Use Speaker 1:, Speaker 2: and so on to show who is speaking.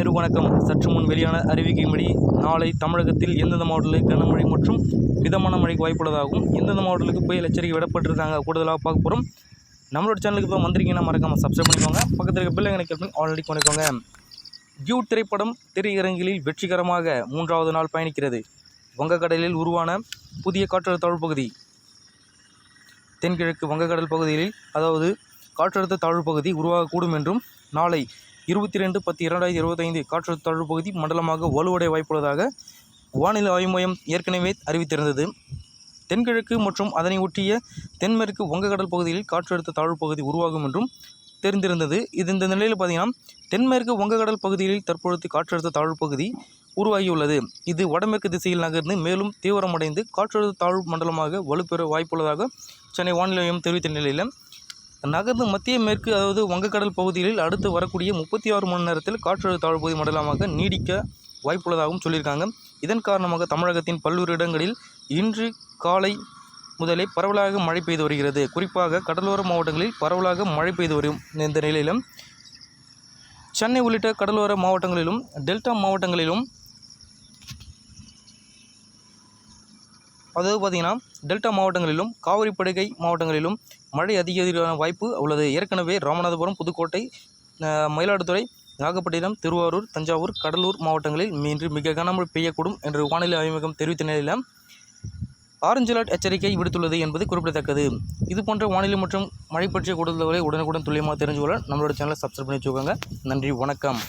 Speaker 1: அனைவருக்கும் வணக்கம். சற்று முன் வெளியான அறிவிக்கையின்படி நாளை தமிழகத்தில் எந்தெந்த மாவட்டத்தில் கனமழை மற்றும் மிதமான மழைக்கு வாய்ப்புள்ளதாகவும் எந்தெந்த மாவட்டங்களுக்கு புயல் எச்சரிக்கை விடப்பட்டிருக்காங்க கூடுதலாக பார்க்க போகிறோம் நம்மளோட சேனலுக்கு இப்போ வந்திருக்கீங்கன்னா மறக்காமல் சப்ஸ்கிரைப் பண்ணிக்கோங்க. பக்கத்தில் இருக்க பில்லை கணக்கு ஆல்ரெடி பண்ணிக்கோங்க டியூட் திரைப்படம் திரையரங்கிலில் வெற்றிகரமாக மூன்றாவது நாள் பயணிக்கிறது. வங்கக்கடலில் உருவான புதிய காற்றழுத்த தாழ்வு பகுதி தென்கிழக்கு வங்கக்கடல் பகுதியில் அதாவது காற்றழுத்த தாழ்வு பகுதி உருவாகக்கூடும் என்றும் நாளை இருபத்தி ரெண்டு பத்து இரண்டாயிரத்தி இருபத்தைந்து காற்றழுத்த தாழ்வு பகுதி மண்டலமாக வலுவடைய வாய்ப்புள்ளதாக வானிலை ஆய்வு மையம் ஏற்கனவே அறிவித்திருந்தது. தென்கிழக்கு மற்றும் அதனை ஒட்டிய தென்மேற்கு வங்கக்கடல் பகுதியில் காற்றழுத்த தாழ்வு பகுதி உருவாகும் என்றும் தெரிந்திருந்தது. இது இந்த நிலையில் பார்த்தீங்கன்னா தென்மேற்கு வங்கக்கடல் பகுதியில் தற்பொழுது காற்றழுத்த தாழ்வு பகுதி உருவாகியுள்ளது. இது வடமேற்கு திசையில் நகர்ந்து மேலும் தீவிரமடைந்து காற்றழுத்த தாழ்வு மண்டலமாக வலுப்பெற வாய்ப்புள்ளதாக சென்னை வானிலை மையம் தெரிவித்த நிலையில் நகர்ந்து மத்திய மேற்கு அதாவது வங்கக்கடல் பகுதிகளில் அடுத்து வரக்கூடிய முப்பத்தி ஆறு மணி நேரத்தில் காற்றழுத்த தாழ்வுபகுதி மண்டலமாக நீடிக்க வாய்ப்புள்ளதாகவும் சொல்லியிருக்காங்க. இதன் காரணமாக தமிழகத்தின் பல்வேறு இடங்களில் இன்று காலை முதலே பரவலாக மழை பெய்து வருகிறது. குறிப்பாக கடலோர மாவட்டங்களில் பரவலாக மழை பெய்து வரும் இந்த நிலையிலும் சென்னை உள்ளிட்ட கடலோர மாவட்டங்களிலும் டெல்டா மாவட்டங்களிலும் அதாவது பார்த்திங்கன்னா டெல்டா மாவட்டங்களிலும் காவிரி படுகை மாவட்டங்களிலும் மழை அதிகரிக்கான வாய்ப்பு உள்ளது. ஏற்கனவே ராமநாதபுரம் புதுக்கோட்டை மயிலாடுதுறை நாகப்பட்டினம் திருவாரூர் தஞ்சாவூர் கடலூர் மாவட்டங்களில் இன்று மிக கனமழை பெய்யக்கூடும் என்று வானிலை ஆய்வகம் தெரிவித்த நிலையில் ஆரஞ்சு அலர்ட் எச்சரிக்கை விடுத்துள்ளது என்பது குறிப்பிடத்தக்கது. இது போன்ற வானிலை மற்றும் மழை பற்றிய கூடுதல்களை உடனுக்குடன் துல்லியமாக தெரிஞ்சு கொள்ள நம்மளோட சேனலை சப்ஸ்கிரைப் பண்ணி வச்சுக்கோங்க. நன்றி வணக்கம்.